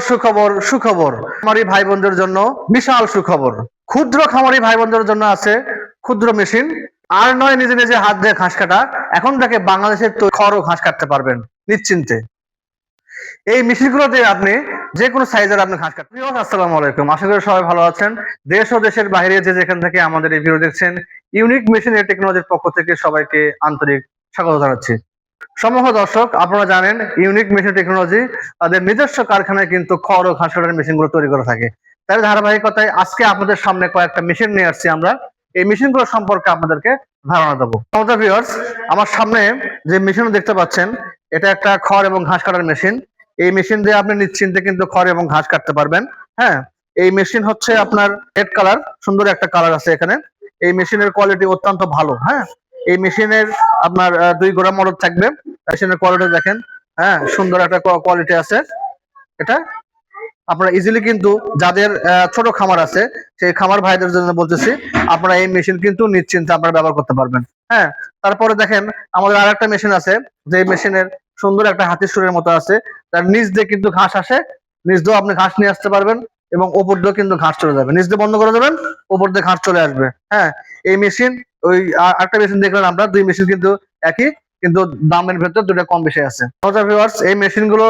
সুখবর সুখবর সুখবর। খামারি ভাই বোনদের জন্য বিশাল সুখবর। ক্ষুদ্র খামারি ভাই বোনদের জন্য আছে ক্ষুদ্র মেশিন। আর নয়, নিজে নিজে হাত দিয়ে ঘাস কাটা। এখন থেকে বাংলাদেশের তৈ- খড় ও ঘাস কাটতে পারবেন, নিশ্চিন্তে। এই মেশিনগুলো দিয়ে আপনি যে কোনো সাইজের আপনি ঘাস কাটতে আসসালামু আলাইকুম। আশা করি সবাই ভালো আছেন। দেশ ও দেশের বাইরে যে যেখান থেকে আমাদের এই ভিডিও দেখছেন, ইউনিক মেশিন এর টেকনোলজির পক্ষ থেকে সবাইকে আন্তরিক স্বাগত জানাচ্ছি। সমূহ দর্শক, আপনারা জানেন ইউনিক মেশিন টেকনোলজি তাদের নিজস্ব কারখানায় কিন্তু খড় ও ঘাস কাটার মেশিনগুলো তৈরি করে থাকে। তার ধারাবাহিকতায় আজকে আপনাদের সামনে কয়েকটা মেশিন নিয়ে আসছি আমরা। এই মেশিনগুলো সম্পর্কে আপনাদেরকে ধারণা দেবো। আমার সামনে যে মেশিন দেখতে পাচ্ছেন, এটা একটা খড় এবং ঘাস কাটার মেশিন এই মেশিন দিয়ে আপনি নিশ্চিন্তে কিন্তু খড় এবং ঘাস কাটতে পারবেন। হ্যাঁ এই মেশিন হচ্ছে আপনার রেড কালার সুন্দর একটা কালার আছে এখানে। এই মেশিনের কোয়ালিটি অত্যন্ত ভালো হ্যাঁ। এই মেশিনের আপনার দুই গোড়া মোটর থাকবে। মেশিনের কোয়ালিটি দেখেন। হ্যাঁ সুন্দর একটা কোয়ালিটি আছে। এটা আপনারা ইজিলি কিন্তু যাদের ছোট খামার আছে, সেই খামার ভাইদের জন্য বলতেছি, আপনারা এই মেশিন কিন্তু নিশ্চিন্তে আপনারা ব্যবহার করতে পারবেন। হ্যাঁ তারপরে দেখেন, আমাদের আর একটা মেশিন আছে, যে মেশিনের সুন্দর একটা হাতির সুরের মতো আছে। তার নিচ দিয়ে কিন্তু ঘাস আসে। নিচ দিয়েও আপনি ঘাস নিয়ে আসতে পারবেন এবং ওপর দিয়েও কিন্তু ঘাস চলে যাবে। নিচ দিয়ে বন্ধ করে দেবেন, ওপর দিয়ে ঘাস চলে আসবে। হ্যাঁ এই মেশিন ওই আর একটা মেশিন দেখলেন আমরা দুই মেশিন কিন্তু একই কিন্তু দামের ভেতর দুটো কম বেশি আছে। নমস্কার এই মেশিনগুলো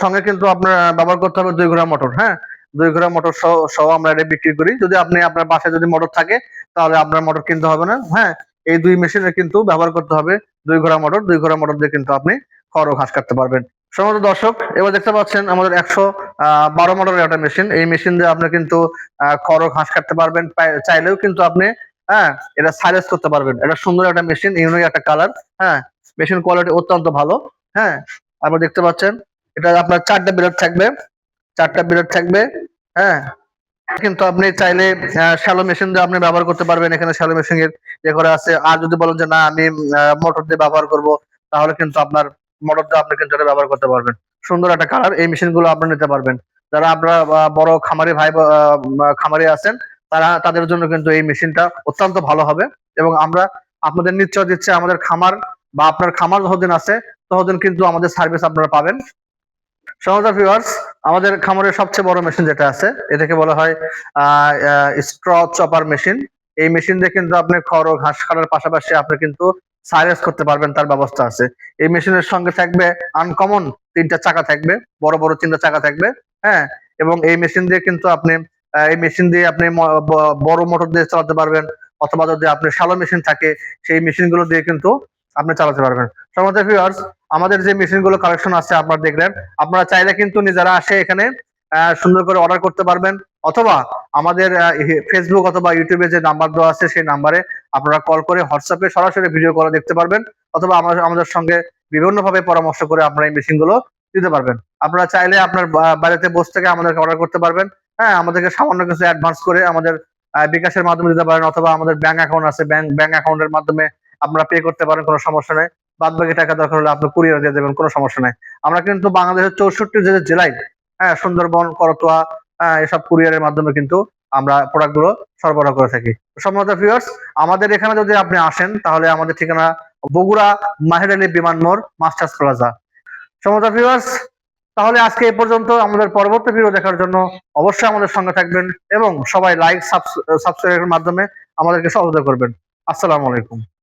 সঙ্গে কিন্তু আপনার ব্যবহার করতে হবে দুই ঘোড়া মোটর হ্যাঁ? দুই ঘোড়া মোটর সহ আমরা এটা বিক্রি করি। যদি আপনি আপনার বাসায় যদি মোটর থাকে তাহলে আপনার মোটর কিনতে হবে না হ্যাঁ? এই দুই মেশিনে কিন্তু ব্যবহার করতে হবে দুই ঘোড়া মোটর দুই ঘোড়া মোটর দিয়ে কিন্তু আপনি খড় ঘাস কাটতে পারবেন। সমস্ত দর্শক এবার দেখতে পাচ্ছেন আমাদের একশো বারো মোটরের একটা মেশিন এই মেশিন দিয়ে আপনি কিন্তু আহ, খড় ঘাস কাটতে পারবেন চাইলেও কিন্তু আপনি হ্যাঁ এটা সাইলেন্স করতে পারবেন। এটা সুন্দর একটা মেশিন ইউনিক একটা কালার হ্যাঁ মেশিন কোয়ালিটি অত্যন্ত ভালো হ্যাঁ আপনারা দেখতে পাচ্ছেন। এটা আপনার চারটা বিলেট থাকবে, চারটা বিলেট থাকবে হ্যাঁ। কিন্তু আপনি চাইলে শ্যালো মেশিন দিয়ে আপনি ব্যবহার করতে পারবেন। এখানে শ্যালো মেশিন এর ইয়ে করা আছে। আর যদি বলেন যে, না, আমি মোটর দিয়ে ব্যবহার করব তাহলে কিন্তু আপনার মোটর দিয়ে আপনি কিন্তু এটা ব্যবহার করতে পারবেন। সুন্দর একটা কালার এই মেশিনগুলো আপনি নিতে পারবেন। যারা আপনারা বড় খামারি ভাই খামারি আছেন তারা তাদের জন্য কিন্তু এই মেশিনটা অত্যন্ত ভালো হবে। এবং আমরা আপনাদের নিশ্চয় দিচ্ছে আমাদের খামার বা আপনার খামার যতদিন আছে, ততদিন কিন্তু আমাদের সার্ভিস আপনারা পাবেন। আমাদের খামারের সবচেয়ে বড় মেশিন যেটা আছে, এটাকে বলা হয় স্ট্র চপার মেশিন এই মেশিন দিয়ে কিন্তু আপনি খড় ও ঘাস কাটার পাশাপাশি আপনি কিন্তু সাইলেন্স করতে পারবেন, তার ব্যবস্থা আছে। এই মেশিনের সঙ্গে থাকবে আনকমন তিনটা চাকা থাকবে, বড় বড় তিনটা চাকা থাকবে হ্যাঁ? এবং এই মেশিন দিয়ে কিন্তু আপনি এই মেশিন দিয়ে আপনি বড় মোটর দিয়ে চালাতে পারবেন, অথবা যদি আপনি শালো মেশিন থাকে, সেই মেশিনগুলো দিয়ে কিন্তু আপনি চালাতে পারবেন। সমস্ত আমাদের যে মেশিনগুলো কালেকশন আছে, আপনারা দেখলেন। আপনারা চাইলে কিন্তু নিজেরা আসে এখানে সুন্দর করে অর্ডার করতে পারবেন, অথবা আমাদের ফেসবুক অথবা ইউটিউবে যে নাম্বার দেওয়া আছে, সেই নাম্বারে আপনারা কল করে হোয়াটসঅ্যাপে সরাসরি ভিডিও কলে দেখতে পারবেন, অথবা আমরা- আমাদের সঙ্গে বিভিন্ন ভাবে পরামর্শ করে আপনারা এই মেশিনগুলো দিতে পারবেন। আপনারা চাইলে আপনার বাড়িতে বসে থেকে আমাদেরকে অর্ডার করতে পারবেন হ্যাঁ আমাদেরকে সামান্য কিছু অ্যাডভান্স করে আমাদের বিকাশের মাধ্যমে দিতে পারেন অথবা আমাদের ব্যাংক অ্যাকাউন্ট আছে ব্যাংক ব্যাংক অ্যাকাউন্টের মাধ্যমে আপনারা পে করতে পারেন কোনো সমস্যা নেই। বাদ বাকি টাকা দরকার হলে আপনি কুরিয়ার দিয়ে দেবেন কোনো সমস্যা নাই। আমরা কিন্তু বাংলাদেশের চৌষট্টি যে জেলায় হ্যাঁ সুন্দরবন করতোয়া হ্যাঁ, এসব কুরিয়ারের মাধ্যমে কিন্তু আমরা প্রোডাক্টগুলো সরবরাহ করে থাকি। সম্ভবত ভিউয়ার্স আমাদের এখানে যদি আপনি আসেন তাহলে আমাদের ঠিকানা বগুড়া মাহের আলী বিমান মোড় মাস্টার্স প্লাজা। সম্ভবত ভিউয়ার্স তাহলে আজকে এ পর্যন্ত আমাদের পরবর্তী ভিডিও দেখার জন্য অবশ্যই আমাদের সঙ্গে থাকবেন এবং সবাই লাইক সাবস্ক্রাইবের মাধ্যমে আমাদেরকে সহযোগিতা করবেন। আসসালামু আলাইকুম।